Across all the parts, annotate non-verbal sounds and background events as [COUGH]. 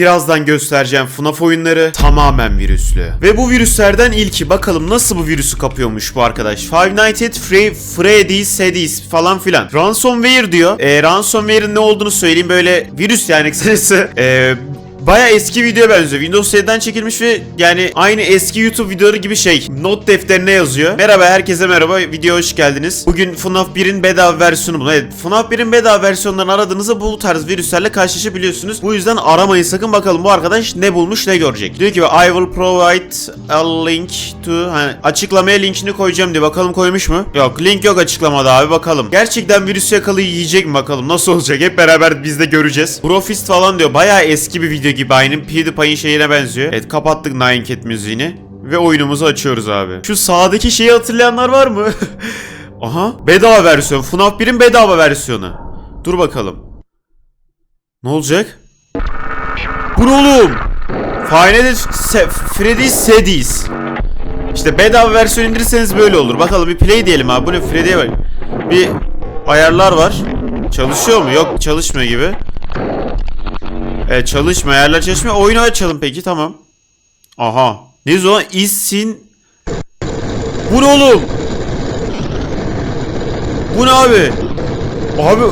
Birazdan göstereceğim FNAF oyunları tamamen virüslü. Ve bu virüslerden ilki bakalım nasıl bu virüsü kapıyormuş bu arkadaş. Five Nights at Fre- Freddy's, Sedis falan filan. Ransomware diyor. E, ransomware'in ne olduğunu söyleyeyim böyle virüs yani kısacası. E, Baya eski videoya benziyor. Windows 7'den çekilmiş ve yani aynı eski YouTube videoları gibi şey. Not defterine yazıyor. Merhaba herkese merhaba. Videoya hoş geldiniz. Bugün FNAF 1'in bedava versiyonu bu. Evet FNAF 1'in bedava versiyonlarını aradığınızda bu tarz virüslerle karşılaşabiliyorsunuz. Bu yüzden aramayın sakın bakalım bu arkadaş ne bulmuş ne görecek. Diyor ki I will provide a link to hani açıklamaya linkini koyacağım diye. Bakalım koymuş mu? Yok link yok açıklamada abi bakalım. Gerçekten virüsü yakalayıp yiyecek mi bakalım nasıl olacak hep beraber biz de göreceğiz. Profist falan diyor. Bayağı eski bir video gibi aynı PewDiePie'in şeyine benziyor. Evet kapattık Nine Cat müziğini. Ve oyunumuzu açıyoruz abi. Şu sağdaki şeyi hatırlayanlar var mı? [LAUGHS] Aha bedava versiyon. FNAF 1'in bedava versiyonu. Dur bakalım. Ne olacak? Bu ne oğlum? Final Se Freddy's Sedis. İşte bedava versiyon indirirseniz böyle olur. Bakalım bir play diyelim abi. Bu ne Freddy'ye bak. Bir ayarlar var. Çalışıyor mu? Yok çalışmıyor gibi. Evet çalışmıyor. Ayarlar çalışmıyor. Oyunu açalım peki tamam. Aha. Ne o? İzsin. Bu ne oğlum? Bu ne abi? Abi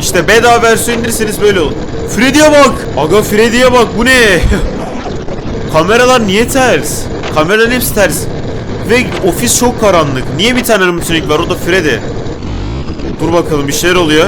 işte bedava versiyon indirirseniz böyle olur. Freddy'ye bak. Aga Freddy'ye bak. Bu ne? [LAUGHS] Kameralar niye ters? Kameraların hepsi ters. Ve ofis çok karanlık. Niye bir tane animatronik var? O da Freddy. Dur bakalım bir şeyler oluyor.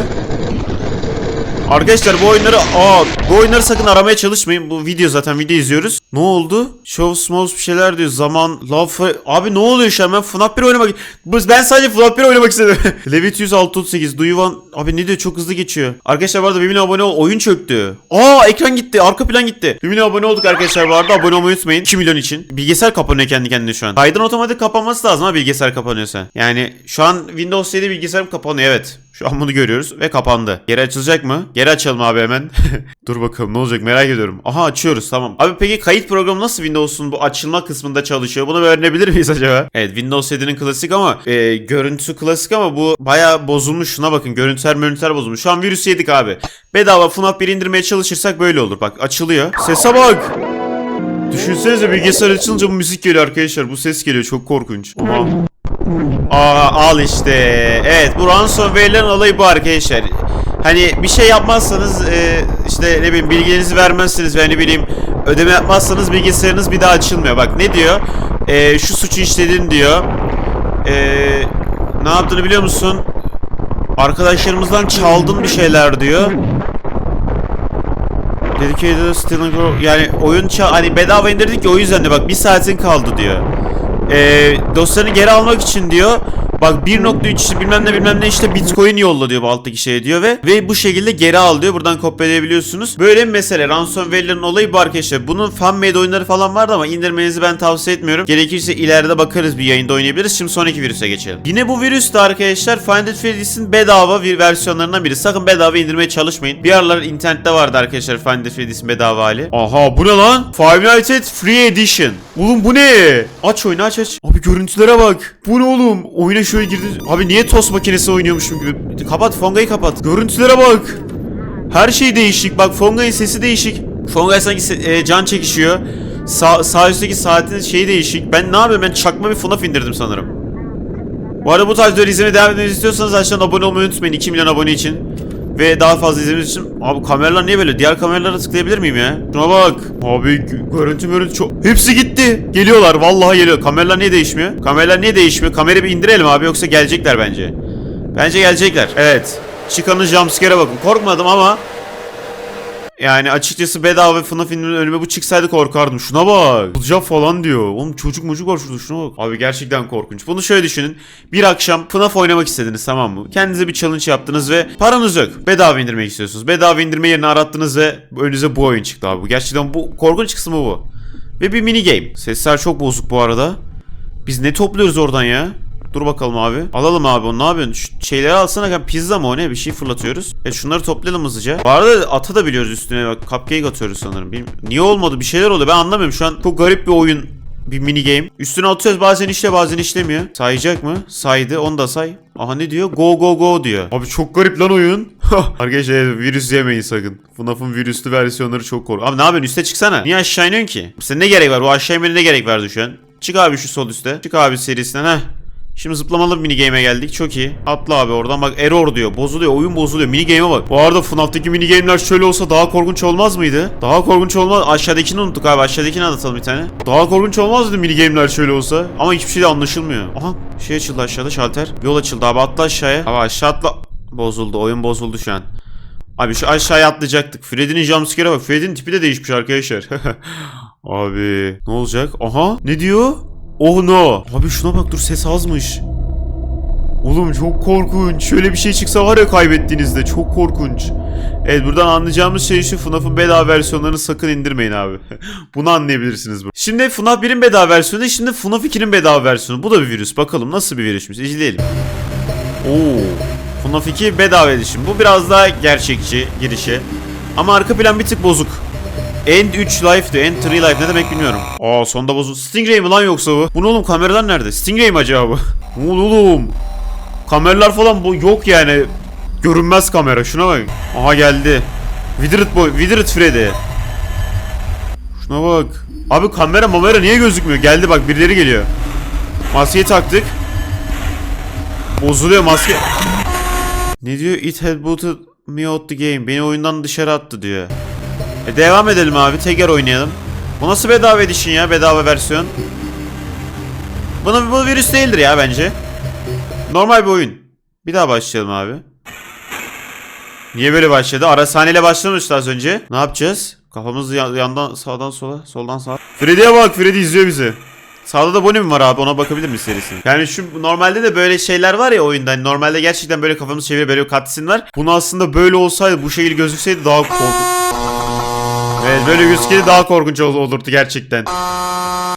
Arkadaşlar bu oyunları aa bu oyunları sakın aramaya çalışmayın. Bu video zaten video izliyoruz. Ne oldu? Show Smalls bir şeyler diyor. Zaman love abi ne oluyor şu an? Ben FNAF 1 oynamak ben sadece FNAF 1 oynamak istedim. [LAUGHS] Levit 10638 Do you want Abi ne diyor? Çok hızlı geçiyor. Arkadaşlar bu arada 1000 abone ol. Oyun çöktü. Aa ekran gitti. Arka plan gitti. 1000 abone olduk arkadaşlar bu arada. Abone olmayı unutmayın. 2 milyon için. Bilgisayar kapanıyor kendi kendine şu an. Kaydın otomatik kapanması lazım ha bilgisayar kapanıyorsa. Yani şu an Windows 7 bilgisayar kapanıyor evet. Şu an bunu görüyoruz ve kapandı. Geri açılacak mı? Geri açalım abi hemen. [LAUGHS] Dur bakalım ne olacak merak ediyorum. Aha açıyoruz tamam. Abi peki kayıt programı nasıl Windows'un bu açılma kısmında çalışıyor? Bunu öğrenebilir miyiz acaba? Evet Windows 7'nin klasik ama e, görüntüsü klasik ama bu baya bozulmuş. Şuna bakın görüntüler görüntüler bozulmuş. Şu an virüs yedik abi. Bedava FNAF 1 indirmeye çalışırsak böyle olur. Bak açılıyor. Sese bak. Düşünsenize bilgisayar açılınca bu müzik geliyor arkadaşlar. Bu ses geliyor çok korkunç. Aha. Aa al işte. Evet bu ransomware'lerin olayı bu arkadaşlar. Hani bir şey yapmazsanız e, işte ne bileyim bilgilerinizi vermezsiniz ve ne bileyim ödeme yapmazsanız bilgisayarınız bir daha açılmıyor. Bak ne diyor? E, şu suçu işledin diyor. E, ne yaptığını biliyor musun? Arkadaşlarımızdan çaldın bir şeyler diyor. Dedicated Stealing yani oyun ça hani bedava indirdik ya o yüzden de bak bir saatin kaldı diyor. Ee, dosyanı geri almak için diyor bak 1.3 işte bilmem ne bilmem ne işte bitcoin yolla diyor bu alttaki şeye diyor ve ve bu şekilde geri al diyor buradan kopyalayabiliyorsunuz. Böyle bir mesele ransomware'lerin olayı bu arkadaşlar. Bunun fan-made oyunları falan vardı ama indirmenizi ben tavsiye etmiyorum. Gerekirse ileride bakarız bir yayında oynayabiliriz. Şimdi sonraki virüse geçelim. Yine bu virüs de arkadaşlar Find It Freddy's'in bedava bir versiyonlarından biri. Sakın bedava indirmeye çalışmayın. Bir aralar internette vardı arkadaşlar Find It Freddy's'in bedava hali. Aha bu ne lan? Five Nights at Free Edition. Oğlum bu ne? Aç oyunu aç aç. Abi görüntülere bak. Bu ne oğlum? Oyuna şöyle girdi. Abi niye tost makinesi oynuyormuşum gibi. Kapat Fonga'yı kapat. Görüntülere bak. Her şey değişik. Bak Fonga'nın sesi değişik. Fonga sanki e, can çekişiyor. Sağ, sağ üstteki saatin şeyi değişik. Ben ne yapayım? Ben çakma bir FNAF indirdim sanırım. Bu arada bu tarz videoları izlemeye devam etmenizi istiyorsanız aşağıdan abone olmayı unutmayın 2 milyon abone için. Ve daha fazla izlemeniz için. Abi kameralar niye böyle? Diğer kameralara tıklayabilir miyim ya? Şuna bak. Abi gö- görüntü görüntü çok... Hepsi gitti. Geliyorlar vallahi geliyor. Kameralar niye değişmiyor? Kameralar niye değişmiyor? Kamerayı bir indirelim abi yoksa gelecekler bence. Bence gelecekler. Evet. Çıkanın jumpscare'e bakın. Korkmadım ama yani açıkçası bedava FNAF indiriminin önüme bu çıksaydı korkardım. Şuna bak. Bulacak falan diyor. Oğlum çocuk mucuk var şurada şuna bak. Abi gerçekten korkunç. Bunu şöyle düşünün. Bir akşam FNAF oynamak istediniz tamam mı? Kendinize bir challenge yaptınız ve paranız yok. Bedava indirmek istiyorsunuz. Bedava indirme yerini arattınız ve önünüze bu oyun çıktı abi. Gerçekten bu korkunç kısmı bu. Ve bir mini game. Sesler çok bozuk bu arada. Biz ne topluyoruz oradan ya? Dur bakalım abi. Alalım abi onu ne yapıyorsun? Şu şeyleri alsana kan pizza mı o ne? Bir şey fırlatıyoruz. E şunları toplayalım hızlıca. Bu arada atı da biliyoruz üstüne bak. Cupcake atıyoruz sanırım. Bilmiyorum. Niye olmadı? Bir şeyler oluyor. Ben anlamıyorum. Şu an çok garip bir oyun. Bir mini game. Üstüne atıyoruz bazen işle bazen işlemiyor. Sayacak mı? Saydı. Onu da say. Aha ne diyor? Go go go diyor. Abi çok garip lan oyun. [LAUGHS] Arkadaşlar virüs yemeyin sakın. FNAF'ın virüslü versiyonları çok korkunç. Abi ne yapıyorsun üste çıksana. Niye aşağı iniyorsun ki? Senin ne gerek var? Bu aşağı inmene ne gerek vardı şu an? Çık abi şu sol üste. Çık abi serisinden heh. Şimdi zıplamalı mini game'e geldik. Çok iyi. Atla abi oradan bak error diyor. Bozuluyor. Oyun bozuluyor. Mini game'e bak. Bu arada FNAF'taki mini game'ler şöyle olsa daha korkunç olmaz mıydı? Daha korkunç olmaz. Aşağıdakini unuttuk abi. Aşağıdakini anlatalım bir tane. Daha korkunç olmazdı mini game'ler şöyle olsa. Ama hiçbir şey de anlaşılmıyor. Aha şey açıldı aşağıda şalter. Yol açıldı abi atla aşağıya. Abi aşağı atla. Bozuldu. Oyun bozuldu şu an. Abi şu aşağıya atlayacaktık. Freddy'nin jumpscare'e bak. Freddy'nin tipi de değişmiş arkadaşlar. [LAUGHS] abi ne olacak? Aha ne diyor? Oh no. Abi şuna bak dur ses azmış. Oğlum çok korkunç. Şöyle bir şey çıksa var ya kaybettiğinizde çok korkunç. Evet buradan anlayacağımız şey şu FNAF'ın bedava versiyonlarını sakın indirmeyin abi. [LAUGHS] Bunu anlayabilirsiniz bu. Şimdi FNAF 1'in bedava versiyonu şimdi FNAF 2'nin bedava versiyonu. Bu da bir virüs. Bakalım nasıl bir virüsmüş. İzleyelim. Oo. FNAF 2 bedava edişim. Bu biraz daha gerçekçi girişi. Ama arka plan bir tık bozuk. End 3 life diyor. End 3 life ne demek bilmiyorum. Aa sonda bozuk. Stingray mi lan yoksa bu? Bu ne oğlum kameralar nerede? Stingray mi acaba bu? [LAUGHS] Oğlum? Kameralar falan bu yok yani. Görünmez kamera. Şuna bak. Aha geldi. Withered boy. Withered Freddy. Şuna bak. Abi kamera mamera niye gözükmüyor? Geldi bak birileri geliyor. Maskeyi taktık. Bozuluyor maske. Ne diyor? It had booted me out the game. Beni oyundan dışarı attı diyor. E devam edelim abi. Teker oynayalım. Bu nasıl bedava edition ya? Bedava versiyon. Bunu bu virüs değildir ya bence. Normal bir oyun. Bir daha başlayalım abi. Niye böyle başladı? Ara sahneyle başlamıştı az önce. Ne yapacağız? Kafamızı ya- yandan sağdan sola, soldan sağa. Freddy'ye bak, Freddy izliyor bizi. Sağda da Bonnie mi var abi? Ona bakabilir miyiz serisine? Yani şu normalde de böyle şeyler var ya oyunda. Hani normalde gerçekten böyle kafamız çeviriyor böyle cutscene var. Bunu aslında böyle olsaydı, bu şekilde gözükseydi daha korkunç. Evet böyle gözükeli daha korkunç ol- olurdu gerçekten.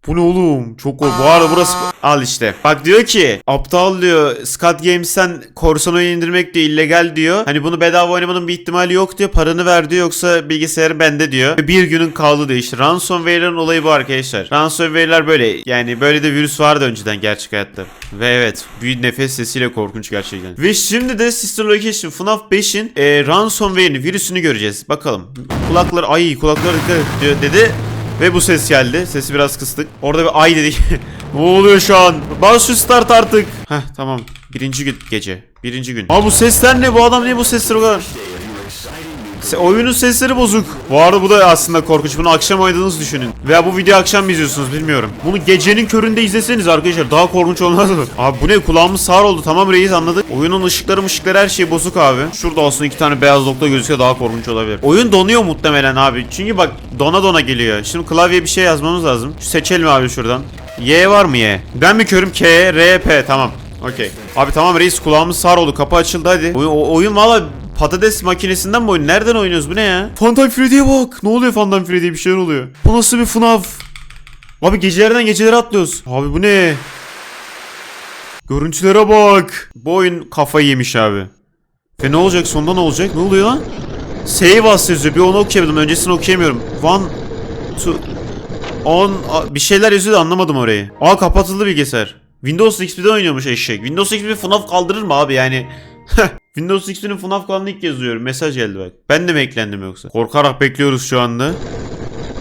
Bu ne oğlum? Çok korkunç. Bu arada burası... Al işte. Bak diyor ki aptal diyor Scott Games'ten korsan oyun indirmek de illegal diyor. Hani bunu bedava oynamanın bir ihtimali yok diyor. Paranı ver diyor yoksa bilgisayarı bende diyor. Ve bir günün kaldı diyor işte. Ransomware'ın olayı bu arkadaşlar. Ransomware'ler böyle. Yani böyle de virüs vardı önceden gerçek hayatta. Ve evet bir nefes sesiyle korkunç gerçekten. Ve şimdi de Sister Location FNAF 5'in e, ransomware'ini virüsünü göreceğiz. Bakalım. Kulaklar ay kulaklar dikkat diyor dedi. Ve bu ses geldi. Sesi biraz kıstık. Orada bir ay dedik. [LAUGHS] ne oluyor şu an? Bas şu start artık. Heh tamam. Birinci gün gece. Birinci gün. Aa bu sesler ne? Bu adam niye bu sesleri o kadar? Se oyunun sesleri bozuk. Bu arada bu da aslında korkunç. Bunu akşam oynadığınızı düşünün. Veya bu video akşam mı izliyorsunuz bilmiyorum. Bunu gecenin köründe izleseniz arkadaşlar daha korkunç olmaz mı? Abi bu ne? Kulağımız sağır oldu. Tamam reis anladık. Oyunun ışıkları ışıkları her şey bozuk abi. Şurada aslında iki tane beyaz nokta gözükse daha korkunç olabilir. Oyun donuyor muhtemelen abi. Çünkü bak dona dona geliyor. Şimdi klavyeye bir şey yazmamız lazım. Şu seçelim abi şuradan. Y var mı Y? Ben mi körüm? K, R, P. Tamam. Okey. Abi tamam reis kulağımız sağır oldu. Kapı açıldı hadi. Oyun, oyun valla patates makinesinden mi oyun? Nereden oynuyoruz? Bu ne ya? Phantom Freddy'ye bak. Ne oluyor Phantom Freddy'ye bir şeyler oluyor. Bu nasıl bir FNAF? Abi gecelerden gecelere atlıyoruz. Abi bu ne? Görüntülere bak. Bu oyun kafayı yemiş abi. Ve ne olacak sonunda ne olacak? Ne oluyor lan? Save as yazıyor. Bir onu okuyamadım. Öncesini okuyamıyorum. One, two, on... Bir şeyler yazıyor da anlamadım orayı. Aa kapatıldı bilgisayar. Windows XP'de oynuyormuş eşek. Windows XP FNAF kaldırır mı abi yani? [LAUGHS] Windows XP'nin FNAF kaldığını ilk yazıyorum. Mesaj geldi bak. Ben de mi eklendim yoksa? Korkarak bekliyoruz şu anda.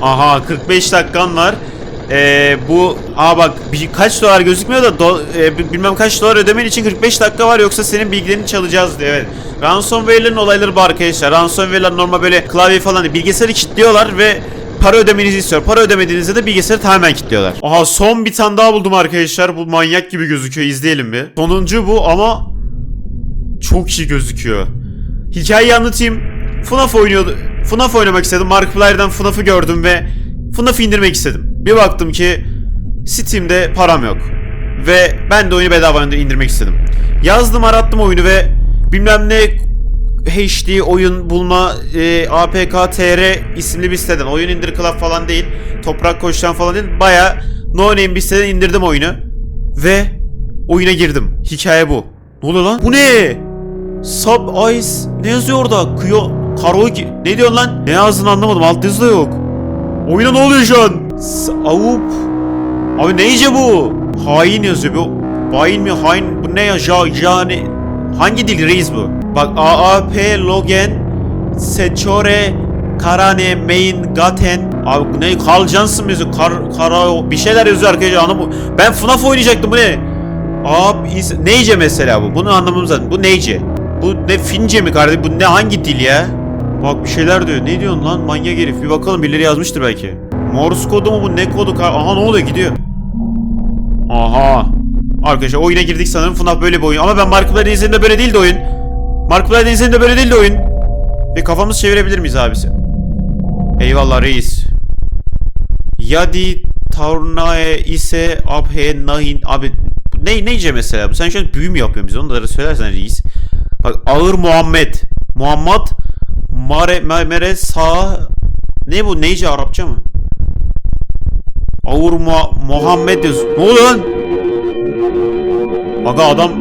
Aha 45 dakikan var. Ee, bu aa bak kaç dolar gözükmüyor da do, e, bi- bilmem kaç dolar ödemen için 45 dakika var yoksa senin bilgilerini çalacağız diye evet. Ransomware'lerin olayları bu arkadaşlar. Ransomware'ler normal böyle klavye falan bilgisayarı kilitliyorlar ve para ödemenizi istiyor. Para ödemediğinizde de bilgisayarı tamamen kilitliyorlar. Aha son bir tane daha buldum arkadaşlar. Bu manyak gibi gözüküyor. İzleyelim bir. Sonuncu bu ama çok iyi gözüküyor. Hikayeyi anlatayım. FNAF oynuyordu. FNAF oynamak istedim. Markiplier'den FNAF'ı gördüm ve FNAF'ı indirmek istedim. Bir baktım ki Steam'de param yok. Ve ben de oyunu bedava indirmek istedim. Yazdım arattım oyunu ve bilmem ne HD oyun bulma e, APK TR isimli bir siteden oyun indir club falan değil. Toprak koşan falan değil. Baya no name bir siteden indirdim oyunu. Ve oyuna girdim. Hikaye bu. Ne oluyor lan? Bu ne? Sub Ice ne yazıyor orada? Kyo Karaoke ne diyorsun lan? Ne yazdığını anlamadım. Alt yazı da yok. Oyuna ne oluyor şu an? S- Avup. Abi ne iyice bu? Hain yazıyor. Bu Bayin mi? Hain? Bu ne ya? Ja, yani... Hangi dil reis bu? Bak AAP Logen Seçore Karane Main Gaten Abi bu ne? Carl Johnson mı yazıyor? Kar, kara, bir şeyler yazıyor arkadaşlar anlamı. Ben FNAF oynayacaktım bu ne? Abi is- neyce mesela bu? Bunu anlamamız lazım. Bu neyce? Bu ne Fince mi kardeşim? Bu ne hangi dil ya? Bak bir şeyler diyor. Ne diyorsun lan manyak herif? Bir bakalım birileri yazmıştır belki. Morse kodu mu bu? Ne kodu? Aha ne oluyor gidiyor. Aha. Arkadaşlar oyuna girdik sanırım. FNAF böyle bir oyun. Ama ben Markiplier'in izlerinde böyle değildi oyun. Markiplier'in izlerinde böyle değildi oyun. Bir kafamız çevirebilir miyiz abisi? Eyvallah reis. Yadi Tarnae ise abhe nahin abi ne neyce mesela bu sen şu an büyü mü yapıyorsun biz onu da söylersen reis. Bak ağır Muhammed. Muhammed Mare me- Mere sağ ne bu neyce Arapça mı? Ağır Mu- Muhammed yazıyor. Ne oluyor lan? Aga adam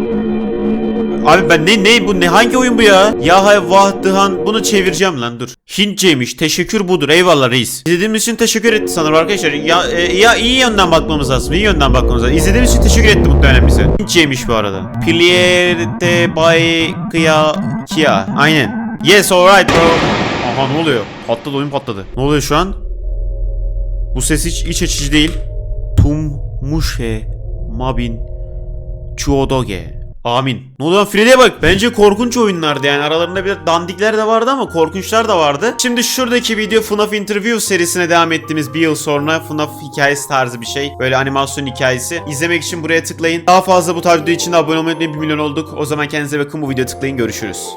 Abi ben ne ne bu ne hangi oyun bu ya? Ya hay vahdıhan bunu çevireceğim lan dur. Hintçeymiş. Teşekkür budur. Eyvallah reis. İzlediğimiz için teşekkür etti sanırım arkadaşlar. Ya e, ya iyi yönden bakmamız lazım. İyi yönden bakmamız lazım. İzlediğimiz için teşekkür etti muhtemelen bize. Hintçeymiş bu arada. Plierde bay kıya kia. Aynen. Yes alright bro. Aha ne oluyor? Patladı oyun patladı. Ne oluyor şu an? Bu ses hiç iç açıcı değil. Tum muşe mabin Chuodoge. Amin. Ne Freddy'e bak. Bence korkunç oyunlardı yani. Aralarında bir dandikler de vardı ama korkunçlar da vardı. Şimdi şuradaki video FNAF Interview serisine devam ettiğimiz bir yıl sonra FNAF hikayesi tarzı bir şey. Böyle animasyon hikayesi. İzlemek için buraya tıklayın. Daha fazla bu tarz video için de abone olmayı unutmayın. 1 milyon olduk. O zaman kendinize bakın bu videoya tıklayın. Görüşürüz.